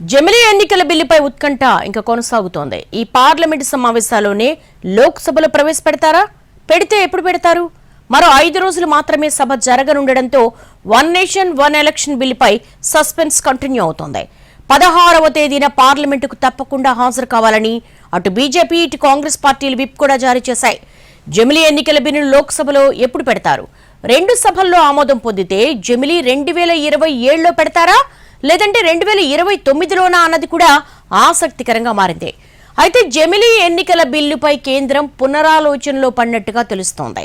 జమిలీ ఎన్నికల బిల్లుపై ఉత్కంఠ ఇంకా కొనసాగుతోంది. ఈ పార్లమెంటు సమావేశాల్లోనే లోక్సభలో ప్రవేశపెడతారా? పెడితే ఎప్పుడు పెడతారు? మరో ఐదు రోజులు మాత్రమే సభ జరగనుండడంతో వన్ నేషన్ వన్ ఎలక్షన్ బిల్లుపై సస్పెన్స్ కంటిన్యూ అవుతోంది. పదహారవ తేదీన పార్లమెంటుకు తప్పకుండా హాజరు కావాలని అటు బీజేపీ ఇటు కాంగ్రెస్ పార్టీలు విప్ కూడా జారీ చేశాయి. జమిలీ ఎన్నికల బిల్లును లోక్సభలో ఎప్పుడు పెడతారు? రెండు సభల్లో ఆమోదం పొందితే జమిలీ రెండు వేల ఇరవై ఏడులో పెడతారా? లేదంటే రెండు వేల ఇరవై తొమ్మిదిలోనా అన్నది కూడా ఆసక్తికరంగా మారింది. అయితే జమిలీ ఎన్నికల బిల్లుపై కేంద్రం పునరాలోచనలో పడినట్టుగా తెలుస్తోంది.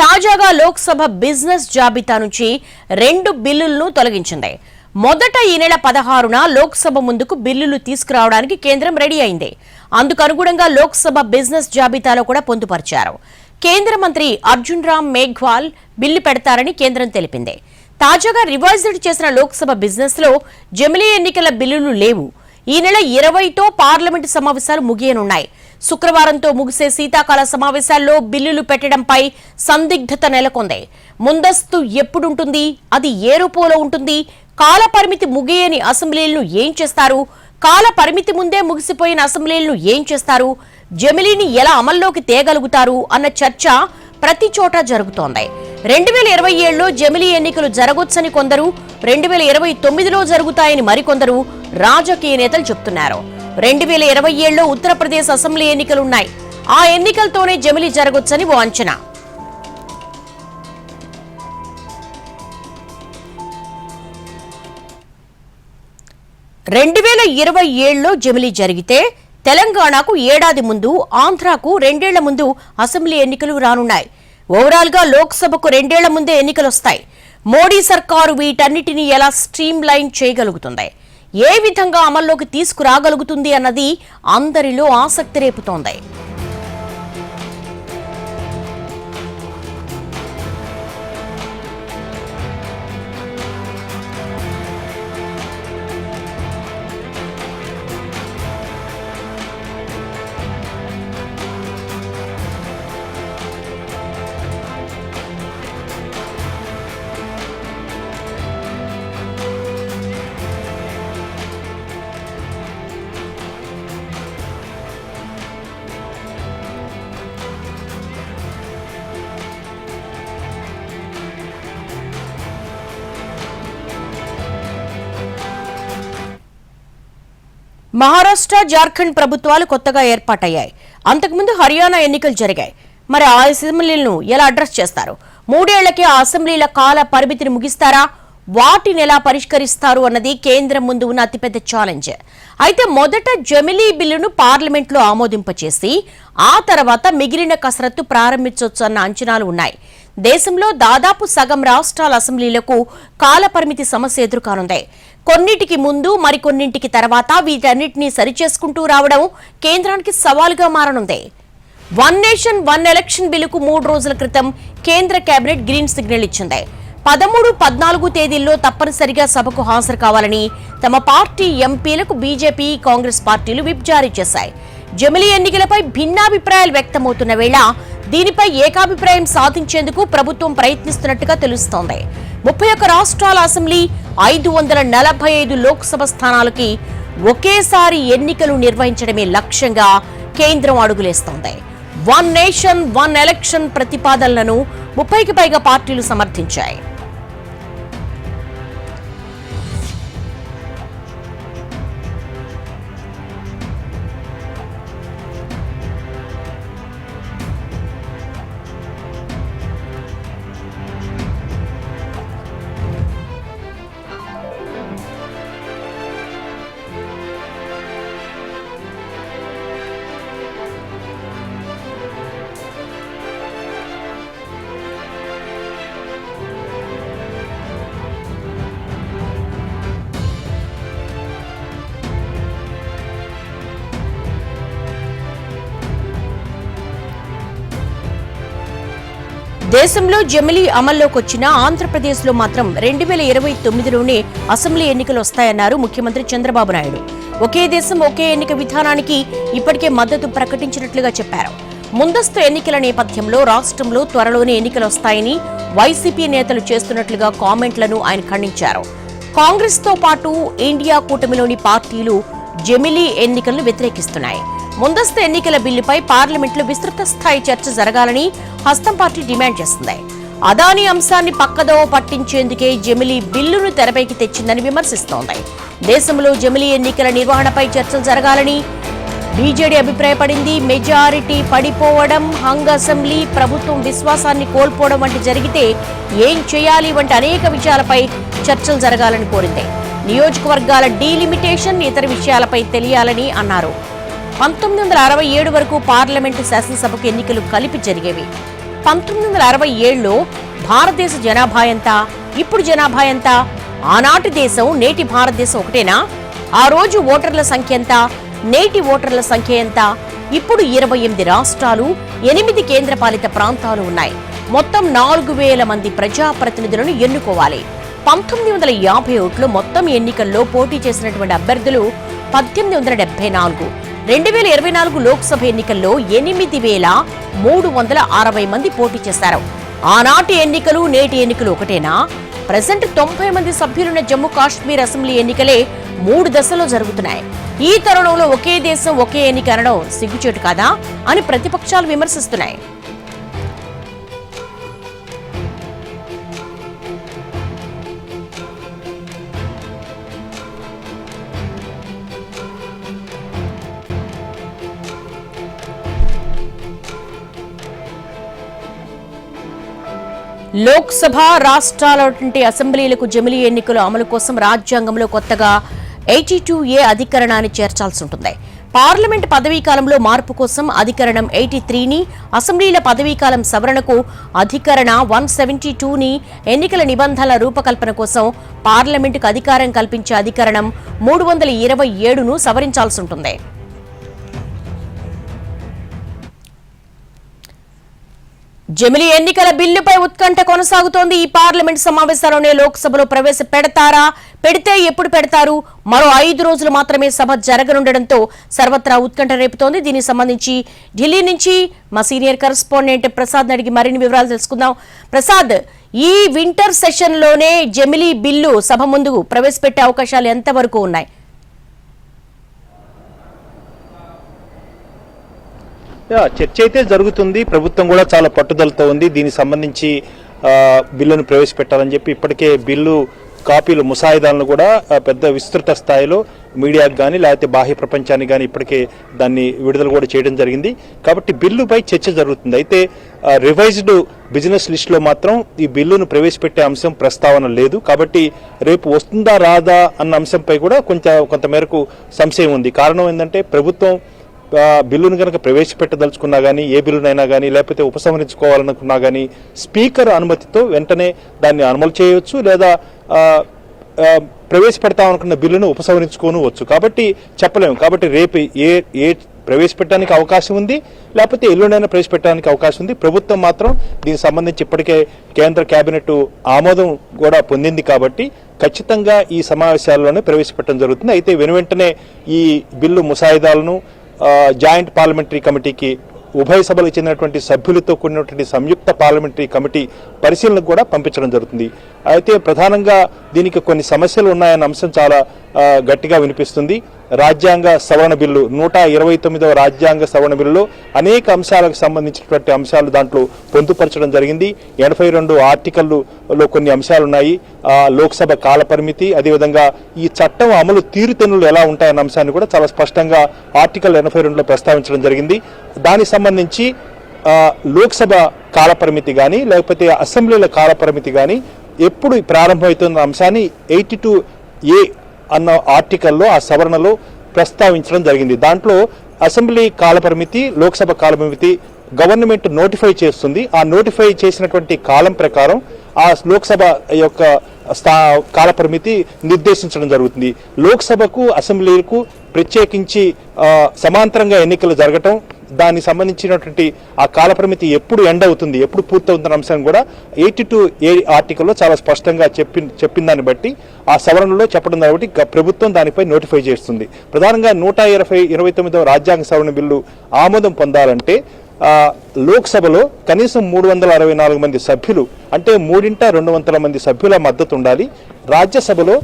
తాజాగా లోక్సభ బిజినెస్ జాబితా నుంచి రెండు బిల్లులను తొలగించింది. మొదట ఈ నెల పదహారున లోక్సభ ముందుకు బిల్లులు తీసుకురావడానికి కేంద్రం రెడీ అయింది. అందుకు అనుగుణంగా లోక్సభ బిజినెస్ జాబితాలో కూడా పొందుపరిచారు. కేంద్ర మంత్రి అర్జున్ రామ్ మేఘ్వాల్ బిల్లు పెడతారని కేంద్రం తెలిపింది. తాజాగా రివైజ్డ్ చేసిన లోక్సభ బిజినెస్లో జమిలీ ఎన్నికల బిల్లులు లేవు. ఈ నెల ఇరవైతో పార్లమెంటు సమావేశాలు ముగియనున్నాయి. శుక్రవారంతో ముగిసే శీతాకాల సమావేశాల్లో బిల్లులు పెట్టడంపై సందిగ్ధత నెలకొంది. ముందస్తు ఎప్పుడుంటుంది? అది ఏ రూపంలో ఉంటుంది? కాల పరిమితి ముగియని అసెంబ్లీలను ఏం చేస్తారు? కాల పరిమితి ముందే ముగిసిపోయిన అసెంబ్లీలను ఏం చేస్తారు? జమిలీని ఎలా అమల్లోకి తేగలుగుతారు? అన్న చర్చ ప్రతి చోట జరుగుతోంది. రెండు వేల ఇరవై ఏడులో జమిలీ ఎన్నికలు జరగొచ్చని కొందరు రెండు వేల ఇరవై తొమ్మిదిలో జరుగుతాయని మరికొందరు రాజకీయ నేతలు చెప్తున్నారు. రెండు వేల ఇరవై ఏడులో ఉత్తరప్రదేశ్ అసెంబ్లీ ఎన్నికలున్నాయి. ఆ ఎన్నికలతోనే జమిలీ జరగొచ్చని ఓ అంచనా. రెండు వేల ఇరవై ఏడులో జమిలీ జరిగితే తెలంగాణకు ఏడాది ముందు ఆంధ్రాకు రెండేళ్ళ ముందు అసెంబ్లీ ఎన్నికలు రానున్నాయి. ఓవరాల్గా లోక్సభకు రెండేళ్ళ ముందే ఎన్నికలు వస్తాయి మోడీ సర్కారు వీటన్నిటిని ఎలా స్ట్రీమ్ లైన్ చేయగలుగుతుంది? ఏ విధంగా అమల్లోకి తీసుకురాగలుగుతుంది అన్నది అందరిలో ఆసక్తి రేపుతోంది. మహారాష్ట్ర జార్ఖండ్ ప్రభుత్వాలు కొత్తగా ఏర్పాటయ్యాయి. అంతకుముందు హర్యానా ఎన్నికలు జరిగాయి. మరి ఆ అసెంబ్లీలను ఎలా అడ్రస్ చేస్తారు? మూడేళ్ళకే ఆ అసెంబ్లీల కాల పరిమితిని ముగిస్తారా? వాటిని ఎలా పరిష్కరిస్తారు అన్నది కేంద్రం ముందు ఉన్న అతిపెద్ద ఛాలెంజ్. అయితే మొదట జమిలీ బిల్లును పార్లమెంట్లో ఆమోదింపచేసి ఆ తర్వాత మిగిలిన కసరత్తు ప్రారంభించవచ్చు అన్న అంచనాలు ఉన్నాయి. దేశంలో దాదాపు సగం రాష్ట్రాల అసెంబ్లీలకు కాలపరిమితి సమస్య ఎదురుకానుంది. కొన్నిటికి ముందు మరికొన్నింటికి తర్వాత వీటన్నిటినీ సరిచేసుకుంటూ రావడం కేంద్రానికి సవాలుగా మారనుంది. వన్ నేషన్ వన్ ఎలక్షన్ బిల్లుకు మూడు రోజుల క్రితం కేంద్ర కేబినెట్ గ్రీన్ సిగ్నల్ ఇచ్చింది. పదమూడు పద్నాలుగు తేదీల్లో తప్పనిసరిగా సభకు హాజరు కావాలని తమ పార్టీ ఎంపీలకు బీజేపీ కాంగ్రెస్ పార్టీలు విప్ జారీ చేశాయి. జమిలీ ఎన్నికలపై భిన్నాభిప్రాయాలు వ్యక్తమవుతున్న వేళ దీనిపై ఏకాభిప్రాయం సాధించేందుకు ప్రభుత్వం ప్రయత్నిస్తున్నట్టుగా తెలుస్తోంది. ముప్పై ఒక్క రాష్ట్రాల అసెంబ్లీ ఐదు వందల నలభై ఐదు లోక్సభ స్థానాలకి ఒకేసారి ఎన్నికలు నిర్వహించడమే లక్ష్యంగా కేంద్రం అడుగులేస్తోంది. వన్ నేషన్ వన్ ఎలక్షన్ ప్రతిపాదనలను ముప్పైకి పైగా పార్టీలు సమర్థించాయి. దేశంలో జమిలీ అమల్లోకి వచ్చిన ఆంధ్రప్రదేశ్లో మాత్రం రెండు వేల ఇరవై తొమ్మిదిలోనే అసెంబ్లీ ఎన్నికలు వస్తాయన్నారు ముఖ్యమంత్రి చంద్రబాబు నాయుడు. ఒకే దేశం ఒకే ఎన్నిక విధానానికి ఇప్పటికే మద్దతు ప్రకటించినట్లుగా చెప్పారు. ముందస్తు ఎన్నికల నేపథ్యంలో రాష్ట్రంలో త్వరలోనే ఎన్నికలు వస్తాయని వైసీపీ నేతలు చేస్తున్నట్లుగా కామెంట్లను ఆయన ఖండించారు. కాంగ్రెస్తో పాటు ఇండియా కూటమిలోని పార్టీలు జమిలీ ఎన్నికలను వ్యతిరేకిస్తున్నాయి. ముందస్తు ఎన్నికల బిల్లుపై పార్లమెంట్లో విస్తృత స్థాయి చర్చ జరగాలని హస్తం పార్టీ డిమాండ్ చేస్తుంది. అదాని అంశాన్ని పక్కదోవ పట్టించేందుకే జమిలీ బిల్లును తెరపైకి తెచ్చిందని విమర్శిస్తోంది. దేశంలో జమిలీ ఎన్నికల నిర్వహణపై చర్చలు జరగాలని బీజేడీ అభిప్రాయపడింది. మెజారిటీ పడిపోవడం హంగ్ అసెంబ్లీ ప్రభుత్వం విశ్వాసాన్ని కోల్పోవడం వంటి జరిగితే ఏం చేయాలి వంటి అనేక విషయాలపై చర్చలు జరగాలని కోరింది. నియోజకవర్గాల డీలిమిటేషన్ ఇతర విషయాలపై తెలియాలని అన్నారు. పంతొమ్మిది వందల అరవై ఏడు వరకు పార్లమెంటు శాసనసభకు ఎన్నికలు కలిపి జరిగేవి. పంతొమ్మిది వందల అరవై ఏడులో భారతదేశ జనాభా ఎంత? ఇప్పుడు జనాభా ఎంత? ఆనాటి దేశం నేటి భారతదేశం ఒకటేనా? ఆ రోజు ఓటర్ల సంఖ్య ఎంత? నేటి ఓటర్ల సంఖ్య ఎంత? ఇప్పుడు ఇరవై ఎనిమిది రాష్ట్రాలు ఎనిమిది కేంద్రపాలిత ప్రాంతాలు ఉన్నాయి. మొత్తం నాలుగు వేల మంది ప్రజాప్రతినిధులను ఎన్నుకోవాలి. పంతొమ్మిది వందల యాభై ఒకటిలో మొత్తం ఎన్నికల్లో పోటీ చేసినటువంటి అభ్యర్థులు పద్దెనిమిది వందల డెబ్బై నాలుగు. రెండు వేల ఇరవై నాలుగు లోక్సభ ఎన్నికల్లో ఎనిమిది వేల మూడు వందల అరవై మంది పోటీ చేశారు. ఆనాటి ఎన్నికలు నేటి ఎన్నికలు ఒకటేనా? ప్రజెంట్ తొంభై మంది సభ్యులున్న జమ్మూ కాశ్మీర్ అసెంబ్లీ ఎన్నికలే మూడు దశలో జరుగుతున్నాయి. ఈ తరుణంలో ఒకే దేశం ఒకే ఎన్నిక అనడం సిగ్గుచేటు కాదా అని ప్రతిపక్షాలు విమర్శిస్తున్నాయి. లోక్సభ రాష్ట్రాల వంటి అసెంబ్లీలకు జమిలీ ఎన్నికల అమలు కోసం రాజ్యాంగంలో కొత్తగా ఎయిటీ టూ ఏ అధికరణాన్ని చేర్చాల్సి ఉంటుంది. పార్లమెంట్ పదవీకాలంలో మార్పు కోసం అధికరణం ఎయిటీ త్రీని అసెంబ్లీల పదవీకాలం సవరణకు అధికరణ వన్ సెవెంటీ టూని ఎన్నికల నిబంధనల రూపకల్పన కోసం పార్లమెంటుకు అధికారం కల్పించే అధికరణం మూడు వందల ఇరవై ఏడును సవరించాల్సి ఉంటుంది. జమిలి ఎన్నికల బిల్లుపై ఉత్కంఠ కొనసాగుతోంది. ఈ పార్లమెంట్ సమావేశాల్లోనే లోక్సభలో ప్రవేశపెడతారా పెడితే ఎప్పుడు పెడతారు? మరో ఐదు రోజులు మాత్రమే సభ జరగనుండడంతో సర్వత్రా ఉత్కంఠ రేపుతోంది. దీనికి సంబంధించి ఢిల్లీ నుంచి మా సీనియర్ కరస్పాండెంట్ ప్రసాద్ అడిగి మరిన్ని వివరాలు తెలుసుకుందాం. ప్రసాద్ ఈ వింటర్ సెషన్లోనే జమిలీ బిల్లు సభ ముందు ప్రవేశపెట్టే అవకాశాలు ఎంతవరకు ఉన్నాయి? చర్చ అయితే జరుగుతుంది. ప్రభుత్వం కూడా చాలా పట్టుదలతో ఉంది. దీనికి సంబంధించి బిల్లును ప్రవేశపెట్టాలని చెప్పి ఇప్పటికే బిల్లు కాపీలు ముసాయిదాలను కూడా పెద్ద విస్తృత స్థాయిలో మీడియాకు కానీ లేకపోతే బాహ్య ప్రపంచానికి కానీ ఇప్పటికే దాన్ని విడుదల కూడా చేయడం జరిగింది. కాబట్టి బిల్లుపై చర్చ జరుగుతుంది. అయితే రివైజ్డ్ బిజినెస్ లిస్టులో మాత్రం ఈ బిల్లును ప్రవేశపెట్టే అంశం ప్రస్తావన లేదు. కాబట్టి రేపు వస్తుందా రాదా అన్న అంశంపై కూడా కొంచెం కొంతమేరకు సంశయం ఉంది. కారణం ఏంటంటే ప్రభుత్వం బిల్లును కనుక ప్రవేశపెట్టదలుచుకున్నా కానీ ఏ బిల్లునైనా కానీ లేకపోతే ఉపసంహరించుకోవాలనుకున్నా కానీ స్పీకర్ అనుమతితో వెంటనే దాన్ని అమలు చేయవచ్చు లేదా ప్రవేశపెడతామనుకున్న బిల్లును ఉపసంహరించుకోనవచ్చు కాబట్టి చెప్పలేము. కాబట్టి రేపు ఏ ఏ ప్రవేశపెట్టడానికి అవకాశం ఉంది లేకపోతే ఎల్లుండైనా ప్రవేశపెట్టడానికి అవకాశం ఉంది. ప్రభుత్వం మాత్రం దీనికి సంబంధించి ఇప్పటికే కేంద్ర కేబినెట్ ఆమోదం కూడా పొందింది కాబట్టి ఖచ్చితంగా ఈ సమావేశాల్లోనే ప్రవేశపెట్టడం జరుగుతుంది. అయితే వెను వెంటనే ఈ బిల్లు ముసాయిదాలను జాయింట్ పార్లమెంటరీ కమిటీకి ఉభయ సభలకు చెందినటువంటి సభ్యులతో కూడినటువంటి సంయుక్త పార్లమెంటరీ కమిటీ పరిశీలనకు కూడా పంపించడం జరుగుతుంది. అయితే ప్రధానంగా దీనికి కొన్ని సమస్యలు ఉన్నాయన్న అంశం చాలా గట్టిగా వినిపిస్తుంది. రాజ్యాంగ సవరణ బిల్లు నూట ఇరవై తొమ్మిదవ రాజ్యాంగ సవరణ బిల్లులో అనేక అంశాలకు సంబంధించినటువంటి అంశాలు దాంట్లో పొందుపరచడం జరిగింది. ఎనభై రెండు ఆర్టికల్లో కొన్ని అంశాలు ఉన్నాయి లోక్సభ కాల పరిమితి అదేవిధంగా ఈ చట్టం అమలు తీరుతెన్నులు ఎలా ఉంటాయన్న అంశాన్ని కూడా చాలా స్పష్టంగా ఆర్టికల్ ఎనభై రెండులో ప్రస్తావించడం జరిగింది. దానికి సంబంధించి లోక్సభ కాలపరిమితి కానీ లేకపోతే అసెంబ్లీల కాలపరిమితి కానీ ఎప్పుడు ప్రారంభమవుతున్న అంశాన్ని ఎయిటీ టూ ఏ అన్న ఆర్టికల్లో ఆ సవరణలో ప్రస్తావించడం జరిగింది. దాంట్లో అసెంబ్లీ కాలపరిమితి లోక్సభ కాలపరిమితి గవర్నమెంట్ నోటిఫై చేస్తుంది. ఆ నోటిఫై చేసినటువంటి కాలం ప్రకారం ఆ లోక్సభ యొక్క స్థా కాలపరిమితి నిర్దేశించడం జరుగుతుంది. లోక్సభకు అసెంబ్లీలకు ప్రత్యేకించి సమాంతరంగా ఎన్నికలు జరగటం దానికి సంబంధించినటువంటి ఆ కాలపరిమితి ఎప్పుడు ఎండ్ అవుతుంది ఎప్పుడు పూర్తవుతున్న అంశం కూడా ఎయిటీ టూ ఏ ఆర్టికల్లో చాలా స్పష్టంగా చెప్పి చెప్పిన దాన్ని బట్టి ఆ సవరణలో చెప్పడం దాన్ని ప్రభుత్వం దానిపై నోటిఫై చేస్తుంది. ప్రధానంగా నూట ఇరవై ఇరవై తొమ్మిదవ రాజ్యాంగ సవరణ బిల్లు ఆమోదం పొందాలంటే లోక్సభలో కనీసం మూడు వందల అరవై నాలుగు మంది సభ్యులు అంటే మూడింట రెండు వందల మంది సభ్యుల మద్దతు ఉండాలి. రాజ్యసభలో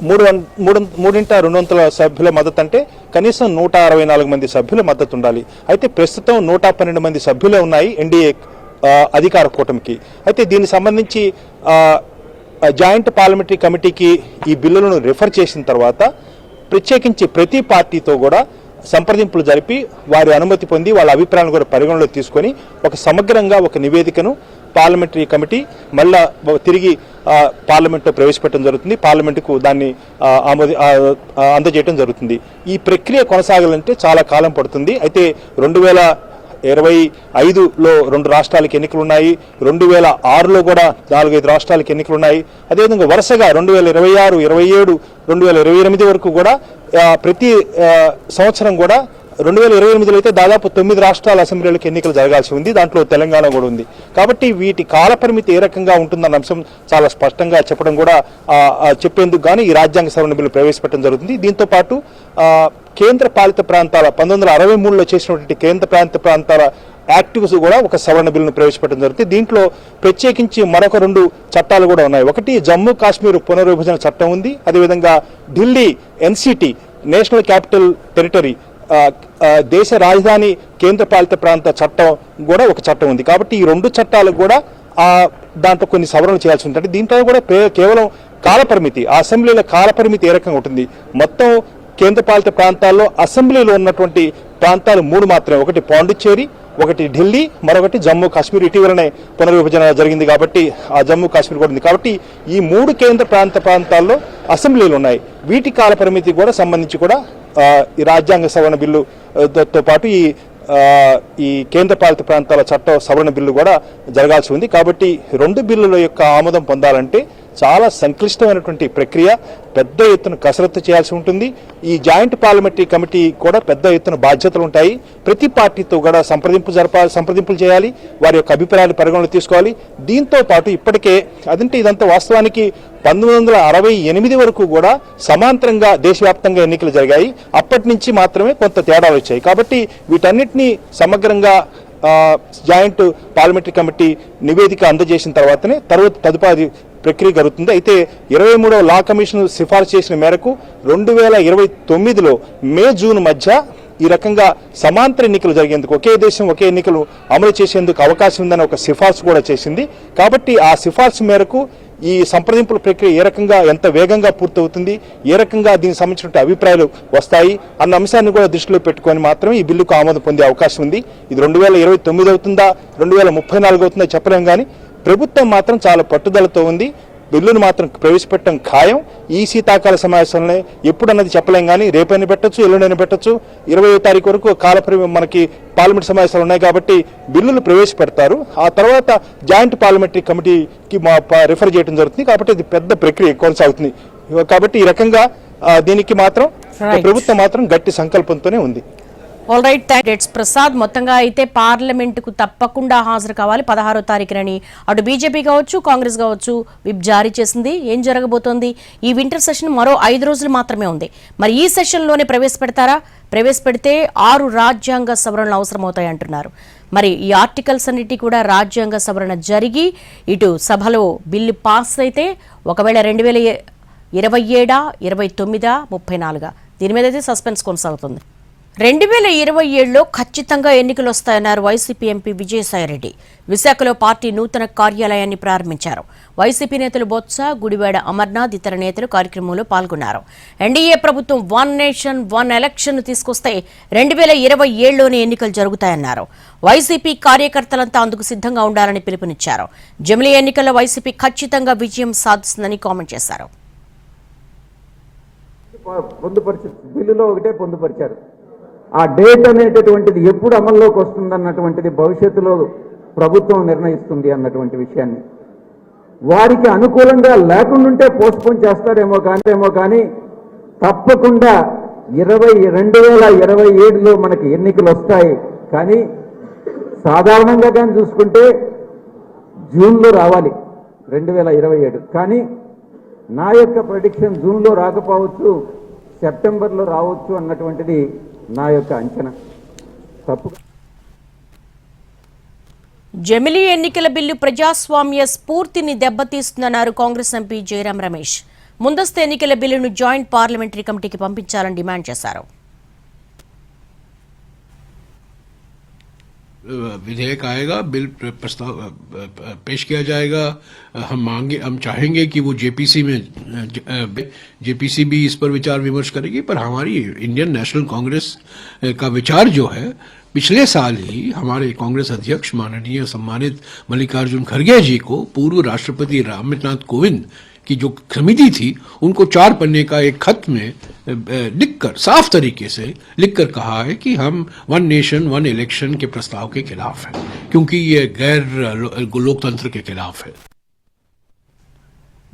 మూడు వం- మూడు మూడింట రెండు వందల సభ్యుల మద్దతు అంటే కనీసం నూట అరవై నాలుగు మంది సభ్యుల మద్దతు ఉండాలి అయితే ప్రస్తుతం నూట పన్నెండు మంది సభ్యులే ఉన్నాయి ఎన్డీఏ అధికార కూటమికి. అయితే దీనికి సంబంధించి జాయింట్ పార్లమెంటరీ కమిటీకి ఈ బిల్లులను రిఫర్ చేసిన తర్వాత ప్రత్యేకించి ప్రతి పార్టీతో కూడా సంప్రదింపులు జరిపి వారి అనుమతి పొంది వాళ్ళ అభిప్రాయాలను కూడా పరిగణలోకి తీసుకొని ఒక సమగ్రంగా ఒక నివేదికను పార్లమెంటరీ కమిటీ మళ్ళా తిరిగి పార్లమెంట్లో ప్రవేశపెట్టడం జరుగుతుంది. పార్లమెంటుకు దాన్ని ఆమోది అందజేయడం జరుగుతుంది. ఈ ప్రక్రియ కొనసాగాలంటే చాలా కాలం పడుతుంది. అయితే రెండు వేల ఇరవై ఐదులో రెండు రాష్ట్రాలకు ఎన్నికలు ఉన్నాయి రెండు వేల ఆరులో కూడా నాలుగైదు రాష్ట్రాలకు ఎన్నికలు ఉన్నాయి అదేవిధంగా వరుసగా రెండు వేల ఇరవై ఆరు ఇరవై ఏడు రెండు వేల ఇరవై ఎనిమిది వరకు కూడా ప్రతి సంవత్సరం కూడా రెండు వేల ఇరవై ఎనిమిదిలో అయితే దాదాపు తొమ్మిది రాష్ట్రాల అసెంబ్లీలకు ఎన్నికలు జరగాల్సి ఉంది. దాంట్లో తెలంగాణ కూడా ఉంది. కాబట్టి వీటి కాల పరిమితి ఏ రకంగా ఉంటుందన్న అంశం చాలా స్పష్టంగా చెప్పడం కూడా చెప్పేందుకు కానీ ఈ రాజ్యాంగ సవరణ బిల్లు ప్రవేశపెట్టడం జరుగుతుంది. దీంతో పాటు కేంద్ర పాలిత ప్రాంతాల పంతొమ్మిది వందల అరవై మూడులో చేసినటువంటి కేంద్ర ప్రాంత ప్రాంతాల యాక్టివ్స్ కూడా ఒక సవరణ బిల్లును ప్రవేశపెట్టడం జరుగుతుంది. దీంట్లో ప్రత్యేకించి మరొక రెండు చట్టాలు కూడా ఉన్నాయి. ఒకటి జమ్మూ కాశ్మీర్ పునర్విభజన చట్టం ఉంది. అదేవిధంగా Delhi NCT national capital territory దేశ రాజధాని కేంద్రపాలిత ప్రాంత చట్టం కూడా ఒక చట్టం ఉంది. కాబట్టి ఈ రెండు చట్టాలకు కూడా ఆ దాంట్లో కొన్ని సవరణలు చేయాల్సి ఉంటుంది. దీంట్లో కూడా పే- కేవలం కాలపరిమితి ఆ అసెంబ్లీల కాలపరిమితి ఏ రకంగా ఉంటుంది? మొత్తం కేంద్రపాలిత ప్రాంతాల్లో అసెంబ్లీలో ఉన్నటువంటి ప్రాంతాలు మూడు మాత్రమే. ఒకటి పాండిచ్చేరి ఒకటి ఢిల్లీ మరొకటి జమ్మూ కాశ్మీర్. ఇటీవలనే పునర్విభజన జరిగింది కాబట్టి ఆ జమ్మూ కాశ్మీర్ కూడా ఉంది. కాబట్టి ఈ మూడు కేంద్ర ప్రాంత ప్రాంతాల్లో అసెంబ్లీలు ఉన్నాయి. వీటి కాల పరిమితి కూడా సంబంధించి కూడా ఈ రాజ్యాంగ సవరణ బిల్లు తో- పాటు ఈ ఈ కేంద్ర పాలిత ప్రాంతాల చట్ట సవరణ బిల్లు కూడా జరగాల్సి ఉంది. కాబట్టి రెండు బిల్లుల యొక్క ఆమోదం పొందాలంటే చాలా సంక్లిష్టమైనటువంటి ప్రక్రియ. పెద్ద ఎత్తున కసరత్తు చేయాల్సి ఉంటుంది. ఈ జాయింట్ పార్లమెంటరీ కమిటీ కూడా పెద్ద ఎత్తున బాధ్యతలు ఉంటాయి. ప్రతి పార్టీతో కూడా సంప్రదింపు జరపాలి సంప్రదింపులు చేయాలి. వారి యొక్క అభిప్రాయాలు పరిగణలో తీసుకోవాలి. దీంతో పాటు ఇప్పటికే అదంటే ఇదంతా వాస్తవానికి పంతొమ్మిది వందల అరవై ఎనిమిది వరకు కూడా సమాంతరంగా దేశవ్యాప్తంగా ఎన్నికలు జరిగాయి. అప్పటి నుంచి మాత్రమే కొంత తేడాలు వచ్చాయి. కాబట్టి వీటన్నిటినీ సమగ్రంగా జాయింట్ పార్లమెంటరీ కమిటీ నివేదిక అందజేసిన తర్వాతనే తర్వాత తదుపరి ప్రక్రియ జరుగుతుంది. అయితే ఇరవై మూడవ లా కమిషన్ సిఫార్సు చేసిన మేరకు రెండు వేల ఇరవై తొమ్మిదిలో మే జూన్ మధ్య ఈ రకంగా సమాంతర ఎన్నికలు జరిగేందుకు ఒకే దేశం ఒకే ఎన్నికలు అమలు చేసేందుకు అవకాశం ఉందని ఒక సిఫార్సు కూడా చేసింది. కాబట్టి ఆ సిఫార్సు మేరకు ఈ సంప్రదింపుల ప్రక్రియ ఏ రకంగా ఎంత వేగంగా పూర్తవుతుంది ఏ రకంగా దీనికి సంబంధించిన అభిప్రాయాలు వస్తాయి అన్న అంశాన్ని కూడా దృష్టిలో పెట్టుకొని మాత్రమే ఈ బిల్లుకు ఆమోదం పొందే అవకాశం ఉంది. ఇది రెండు వేల ఇరవై తొమ్మిది అవుతుందా రెండు వేల ముప్పై నాలుగు అవుతుందా చెప్పలేం కానీ ప్రభుత్వం మాత్రం చాలా పట్టుదలతో ఉంది. బిల్లును మాత్రం ప్రవేశపెట్టడం ఖాయం. ఈ శీతాకాల సమావేశంలో ఎప్పుడన్నది చెప్పలేం కానీ రేపైనా పెట్టొచ్చు ఎల్లుండైనా పెట్టొచ్చు. ఇరవై తారీఖు వరకు కాల పరి- మనకి పార్లమెంట్ సమావేశాలు ఉన్నాయి కాబట్టి బిల్లులు ప్రవేశపెడతారు. ఆ తర్వాత జాయింట్ పార్లమెంటరీ కమిటీకి మా రిఫర్ చేయడం జరుగుతుంది. కాబట్టి ఇది పెద్ద ప్రక్రియ కొనసాగుతుంది. కాబట్టి ఈ రకంగా దీనికి మాత్రం. ప్రభుత్వం మాత్రం గట్టి సంకల్పంతోనే ఉంది. ఆల్ రైట్ థ్యాంక్స్ ప్రసాద్ మొత్తంగా అయితే పార్లమెంటుకు తప్పకుండా హాజరు కావాలి. పదహారో తారీఖునని అటు బీజేపీ కావచ్చు కాంగ్రెస్ కావచ్చు విప్ జారీ చేసింది. ఏం జరగబోతోంది? ఈ వింటర్ సెషన్ మరో ఐదు రోజులు మాత్రమే ఉంది. మరి ఈ సెషన్లోనే ప్రవేశపెడతారా? ప్రవేశపెడితే ఆరు రాజ్యాంగ సవరణలు అవసరమవుతాయి అంటున్నారు. మరి ఈ ఆర్టికల్స్ అన్నిటి కూడా రాజ్యాంగ సవరణ జరిగి ఇటు సభలో బిల్లు పాస్ అయితే ఒకవేళ రెండు వేల ఇరవై ఏడా ఇరవై తొమ్మిదా ముప్పై నాలుగా? దీని మీద అయితే సస్పెన్స్ కొనసాగుతుంది. రెండు వేల ఇరవై ఏడులో ఖచ్చితంగా ఎన్నికలు వస్తాయన్నారు వైసీపీ ఎంపీ విజయసాయిరెడ్డి. విశాఖలో పార్టీ నూతన కార్యాలయాన్ని ప్రారంభించారు. వైసీపీ నేతలు బొత్స గుడివాడ అమర్నాథ్ ఇతర నేతలు కార్యక్రమంలో పాల్గొన్నారు. ఎన్డీఏ ప్రభుత్వం వన్ నేషన్ వన్ ఎలక్షన్ తీసుకొస్తే రెండు వేల ఇరవై ఏడులోనే ఎన్నికలు జరుగుతాయన్నారు. వైసీపీ కార్యకర్తలంతా అందుకు సిద్ధంగా ఉండాలని పిలుపునిచ్చారు. జమిలీ ఎన్నికల్లో వైసీపీ ఖచ్చితంగా విజయం సాధిస్తుందని కామెంట్ చేశారు. పొందుపరిచారు బిల్లులో ఒకటే పొందుపరిచారు. ఆ డేట్ అనేటటువంటిది ఎప్పుడు అమల్లోకి వస్తుందన్నటువంటిది భవిష్యత్తులో ప్రభుత్వం నిర్ణయిస్తుంది అన్నటువంటి విషయాన్ని. వారికి అనుకూలంగా లేకుండాంటే పోస్ట్పోన్ చేస్తారేమో కానీ ఏమో కానీ తప్పకుండా ఇరవై రెండు వేల ఇరవై ఏడులో మనకి ఎన్నికలు వస్తాయి కానీ సాధారణంగా కానీ చూసుకుంటే జూన్లో రావాలి రెండు వేల ఇరవై ఏడు. కానీ నా యొక్క ప్రొడిక్షన్ జూన్లో రాకపోవచ్చు సెప్టెంబర్లో రావచ్చు అన్నటువంటిది నా యొక్క అంచనా. తప్పు. జమిలీ ఎన్నికల బిల్లు ప్రజాస్వామ్య స్ఫూర్తిని దెబ్బతీస్తుందన్నారు కాంగ్రెస్ ఎంపీ జయరాం రమేష్. ముందస్తు ఎన్నికల బిల్లును జాయింట్ పార్లమెంటరీ కమిటీకి పంపించాలని డిమాండ్ చేశారు. विधेयक आएगा, बिल प्रस्ताव पेश किया जाएगा। हम मांगे, हम चाहेंगे कि वो जेपीसी में जेपीसी भी इस पर विचार विमर्श करेगी, पर हमारी इंडियन नेशनल कांग्रेस का विचार जो है, पिछले साल ही हमारे कांग्रेस अध्यक्ष माननीय सम्मानित मल्लिकार्जुन खड़गे जी को पूर्व राष्ट्रपति रामनाथ कोविंद की जो समिति थी, उनको चार पन्ने का एक खत में लिखकर साफ तरीके से लिखकर कहा है कि हम वन नेशन वन इलेक्शन के प्रस्ताव के खिलाफ हैं क्योंकि ये गैर अ, लो- लोकतंत्र के खिलाफ है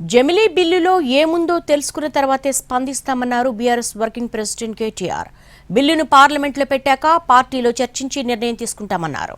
జమిలీ బిల్లులో ఏముందో తెలుసుకున్న తర్వాతే స్పందిస్తామన్నారు బీఆర్ఎస్ వర్కింగ్ ప్రెసిడెంట్ కేటీఆర్ బిల్లును పార్లమెంట్లో పెట్టాక పార్టీలో చర్చించి నిర్ణయం తీసుకుంటామన్నారు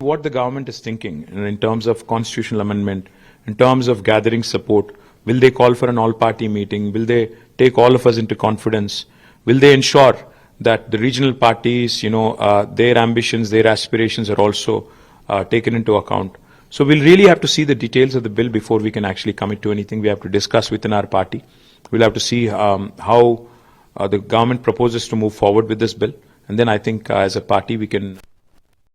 what the government is thinking in terms of constitutional amendment, in terms of gathering support. Will they call for an all party meeting? Will they take all of us into confidence? Will they ensure that the regional parties, you know, uh, their ambitions, their aspirations are also uh, taken into account? So we'll really have to see the details of the bill before we can actually commit to anything. We have to discuss within our party. We'll have to see um, how uh, the government proposes to move forward with this bill. And then I think uh, as a party we can